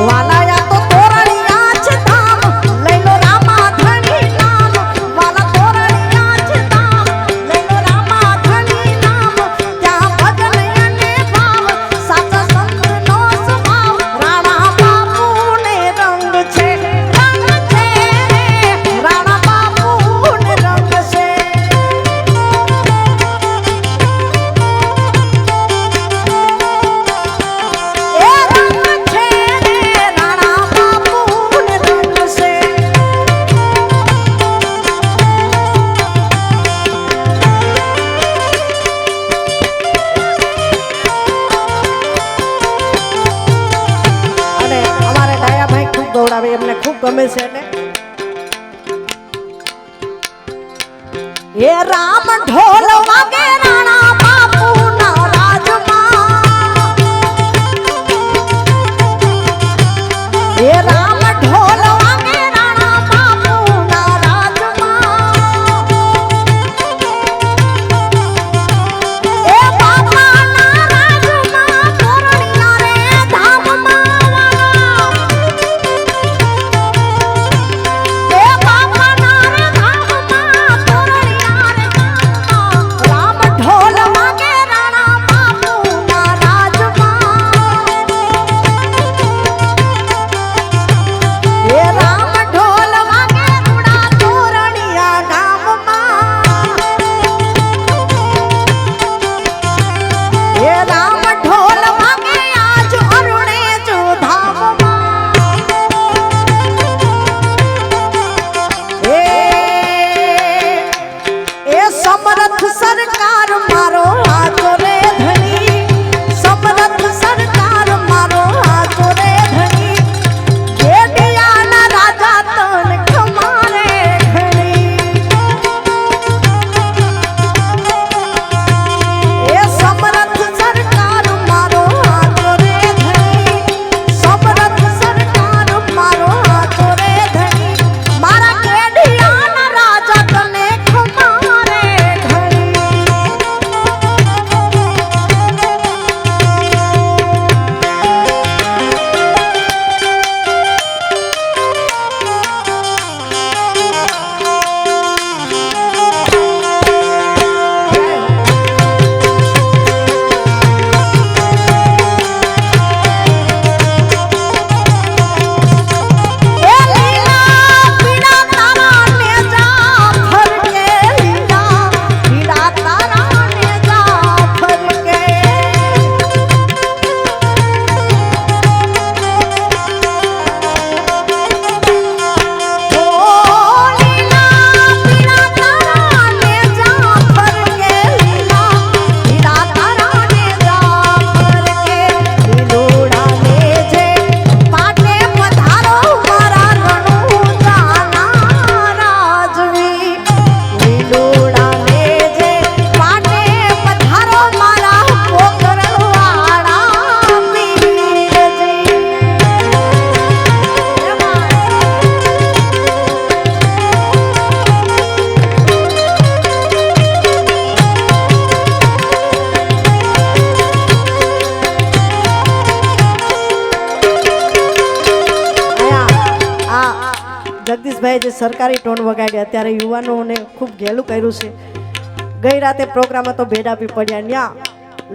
Voilà. ગમે છે ને? હે રામ ઢોલ વાગે રાણા બાપુ રાજમાં. હે જગદીશભાઈએ જે સરકારી ટોન વગાડ્યા, ત્યારે યુવાનોને ખૂબ ઘેલું કર્યું છે. ગઈ રાતે પ્રોગ્રામ હતો ભેડા બી પડ્યા ત્યાં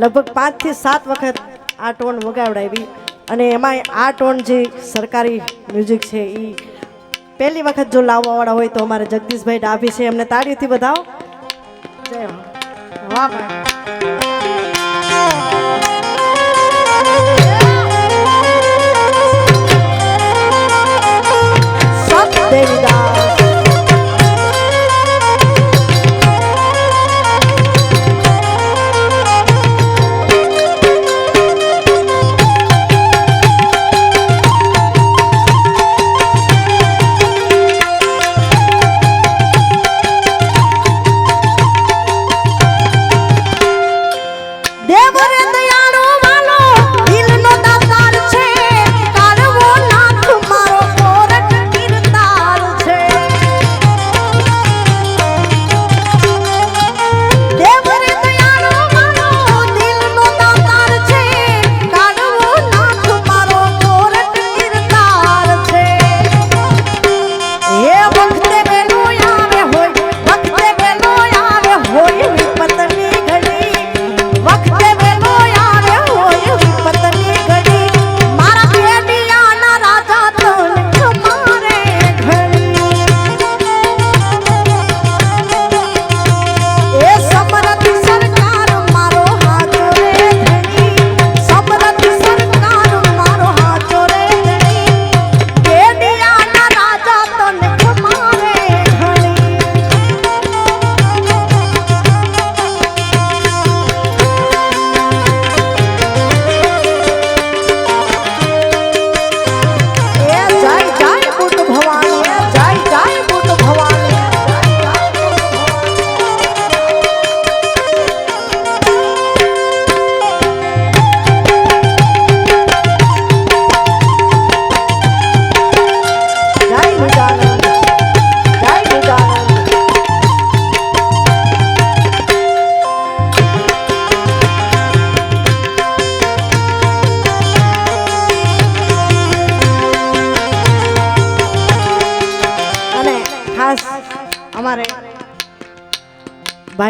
લગભગ પાંચથી સાત વખત આ ટોન વગાવડાવી. અને એમાં આ ટોન જે સરકારી મ્યુઝિક છે એ પહેલી વખત જો લાવવાવાળા હોય તો અમારે જગદીશભાઈ ડાભી છે, એમને તાળીઓથી બતાવો જય વાહ tenga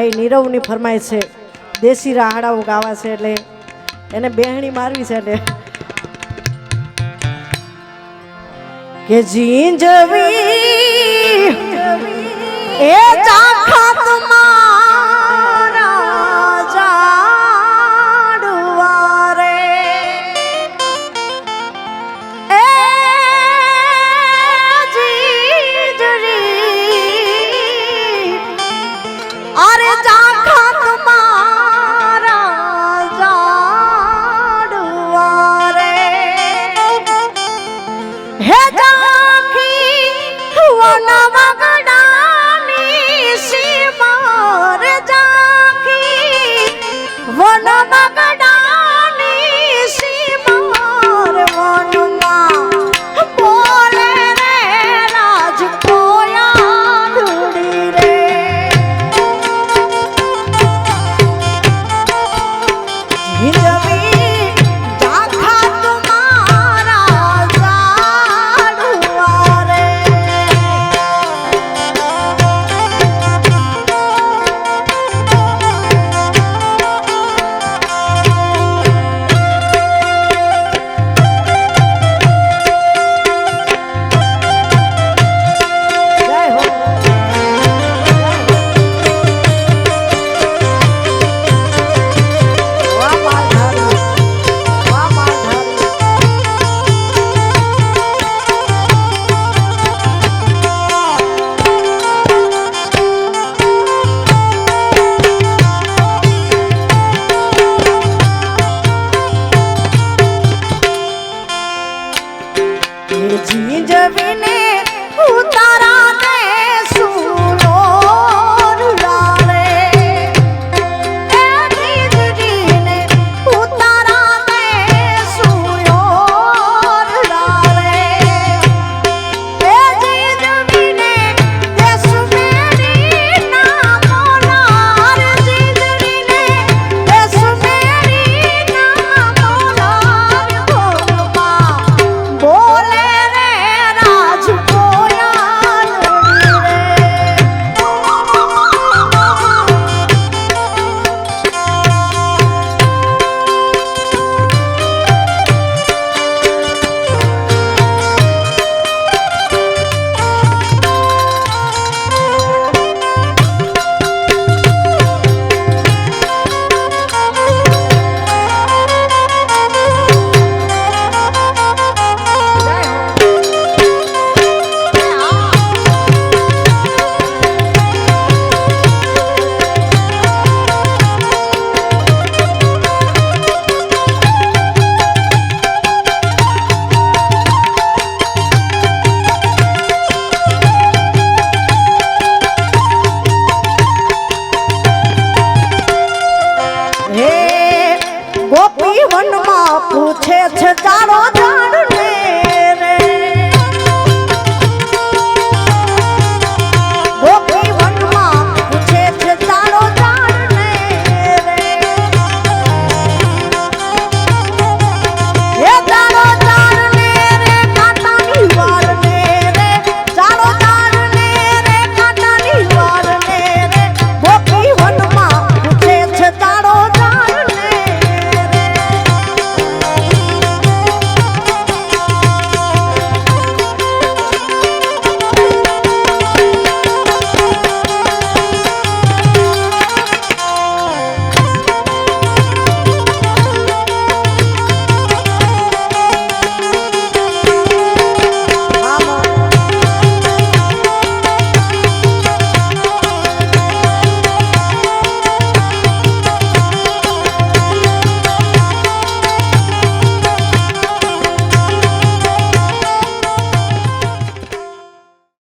ભાઈ નીરવની ફરમાય છે, દેશી રાહડાઓ ગાવા છે એટલે એને બેહણી મારવી છે એટલે. કે જીંજવી, એ ચાખા તમારા 明天